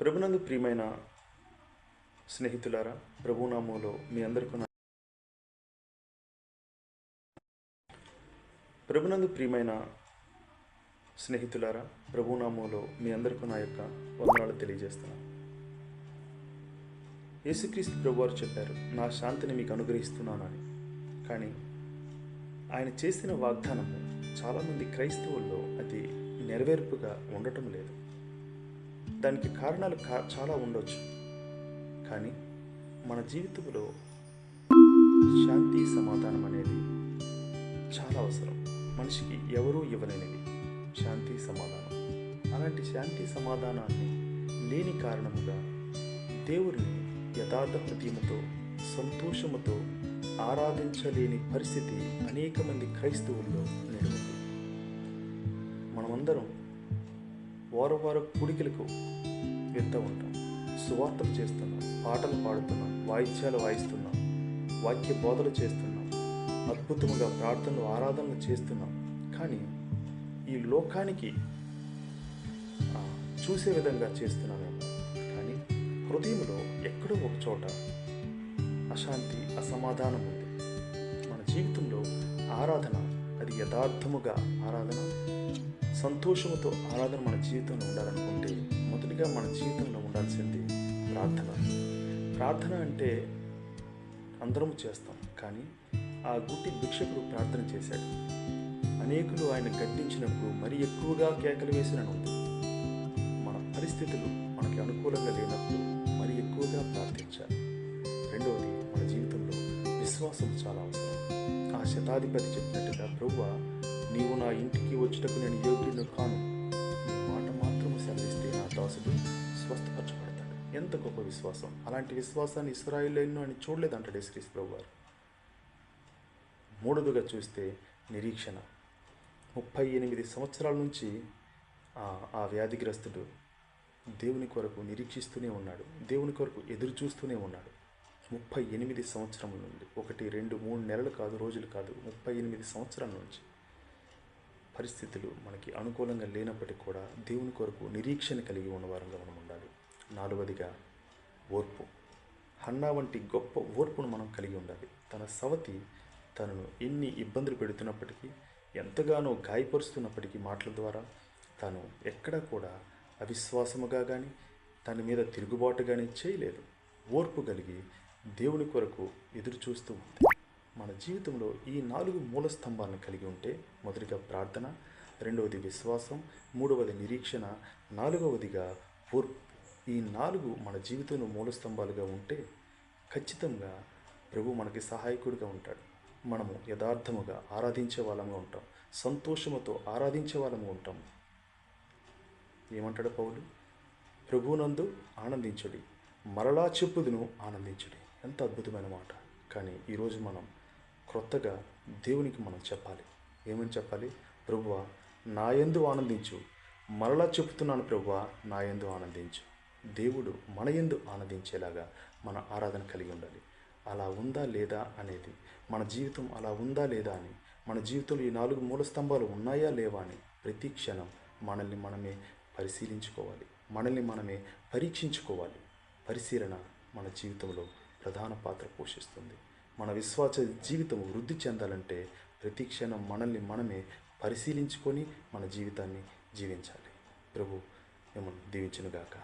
ప్రభునందు ప్రియమైన స్నేహితులారా ప్రభునామంలో మీ అందరికీ ప్రభునందు ప్రియమైన స్నేహితులారా ప్రభునామంలో మీ అందరికీ నా యొక్క వందనాలు తెలియజేస్తున్నాను. యేసుక్రీస్తు ప్రభువారు చెప్పారు నా శాంతిని మీకు అనుగ్రహిస్తున్నాను అని కానీ ఆయన చేసిన వాగ్దానము చాలామంది క్రైస్తవుల్లో అది నెరవేర్పుగా ఉండటం లేదు. దానికి కారణాలు కా చాలా ఉండొచ్చు. కానీ మన జీవితంలో శాంతి సమాధానం అనేది చాలా అవసరం. మనిషికి ఎవరూ ఇవ్వలేనివి శాంతి సమాధానం. అలాంటి శాంతి సమాధానాన్ని లేని కారణముగా దేవుడిని యథార్థ హృదయముతో సంతోషముతో ఆరాధించలేని పరిస్థితి అనేక మంది క్రైస్తవుల్లో నేడు మనమందరం వారం వారు కుడికలకు వెళ్తూ ఉంటాం. సువార్తలు చేస్తున్నాం పాటలు పాడుతున్నాం వాయిద్యాలు వాయిస్తున్నాం వాక్య బోధలు చేస్తున్నాం అద్భుతముగా ప్రార్థనలు ఆరాధనలు చేస్తున్నాం. కానీ ఈ లోకానికి చూసే విధంగా చేస్తున్నామేమో. కానీ హృదయంలో ఎక్కడో ఒక చోట అశాంతి అసమాధానం ఉంది. మన జీవితంలో ఆరాధన అది యథార్థముగా ఆరాధన సంతోషముతో ఆరాధన మన జీవితంలో ఉండాలనుకుంటే మొదటిగా మన జీవితంలో ఉండాల్సింది ప్రార్థన. ప్రార్థన అంటే అందరం చేస్తాం కానీ ఆ గుట్టి భిక్షకుడు ప్రార్థన చేశాడు. అనేకులు ఆయన గద్దించినప్పుడు మరి ఎక్కువగా కేకలు వేసినను మన పరిస్థితులు మనకి అనుకూలంగా లేనప్పుడు మరి ఎక్కువగా ప్రార్థించాలి. రెండవది మన జీవితంలో విశ్వాసం చాలా అవసరం. శతాధిపతి చెప్పినట్టుగా ప్రభువ నీవు నా ఇంటికి వచ్చుటకు నేను యోగ్యుడు కాను. నీ మాట మాత్రము సెలవిస్తే నా దాసుడు స్వస్థపరచబడతాడు. ఎంత గొప్ప విశ్వాసం. అలాంటి విశ్వాసాన్ని ఇస్రాయిల్లో అని చూడలేదంటాడు యేసుక్రీస్తు ప్రభు వారు మూడవదిగా చూస్తే నిరీక్షణ. ముప్పై ఎనిమిది సంవత్సరాల నుంచి ఆ- ఆ వ్యాధిగ్రస్తుడు దేవుని కొరకు నిరీక్షిస్తూనే ఉన్నాడు. దేవుని కొరకు ఎదురు చూస్తూనే ఉన్నాడు. ముప్పై ఎనిమిది సంవత్సరం నుండి. ఒకటి రెండు మూడు నెలలు కాదు రోజులు కాదు ముప్పై ఎనిమిది సంవత్సరాల నుంచి పరిస్థితులు మనకి అనుకూలంగా లేనప్పటికీ కూడా దేవుని కొరకు నిరీక్షణ కలిగి ఉన్నవారంగా మనం ఉండాలి. నాలుగవదిగా ఓర్పు. హన్నా వంటి గొప్ప ఓర్పును మనం కలిగి ఉండాలి. తన సవతి తనను ఎన్ని ఇబ్బందులు పెడుతున్నప్పటికీ ఎంతగానో గాయపరుస్తున్నప్పటికీ మాటల ద్వారా తను ఎక్కడా కూడా అవిశ్వాసముగా కానీ తన మీద తిరుగుబాటు కానీ చేయలేదు. ఓర్పు కలిగి దేవుని కొరకు ఎదురు చూస్తూ ఉంది మన జీవితంలో ఈ నాలుగు మూల స్తంభాలను కలిగి ఉంటే మొదటిగా ప్రార్థన రెండవది విశ్వాసం మూడవది నిరీక్షణ నాలుగవదిగా ఓర్పు ఈ నాలుగు మన జీవితంలో మూల స్తంభాలుగా ఉంటే ఖచ్చితంగా ప్రభు మనకి సహాయకుడిగా ఉంటాడు. మనము యథార్థముగా ఆరాధించే వాళ్ళంగా ఉంటాం. సంతోషముతో ఆరాధించే వాళ్ళంగా ఉంటాం. ఏమంటాడు పౌలు? ప్రభునందు ఆనందించుడి. మరలా చెప్పుదును ఆనందించుడి. ఎంత అద్భుతమైన మాట. కానీ ఈరోజు మనం క్రొత్తగా దేవునికి మనం చెప్పాలి. ఏమని చెప్పాలి? ప్రభువ నా ఎందు ఆనందించు. మరలా చెప్తున్నాను ప్రభువ నా ఎందు ఆనందించు. దేవుడు మన ఎందు ఆనందించేలాగా మన ఆరాధన కలిగి ఉండాలి. అలా ఉందా లేదా అనేది మన జీవితం అలా ఉందా లేదా అని మన జీవితంలో ఈ నాలుగు మూల స్తంభాలు ఉన్నాయా లేవా అని ప్రతి క్షణం మనల్ని మనమే పరిశీలించుకోవాలి. మనల్ని మనమే పరీక్షించుకోవాలి. పరిశీలన మన జీవితంలో ప్రధాన పాత్ర పోషిస్తుంది. మన విశ్వాస జీవితం వృద్ధి చెందాలంటే ప్రతి క్షణం మనల్ని మనమే పరిశీలించుకొని మన జీవితాన్ని జీవించాలి. ప్రభు మిమ్మల్ని దీవించునుగాక.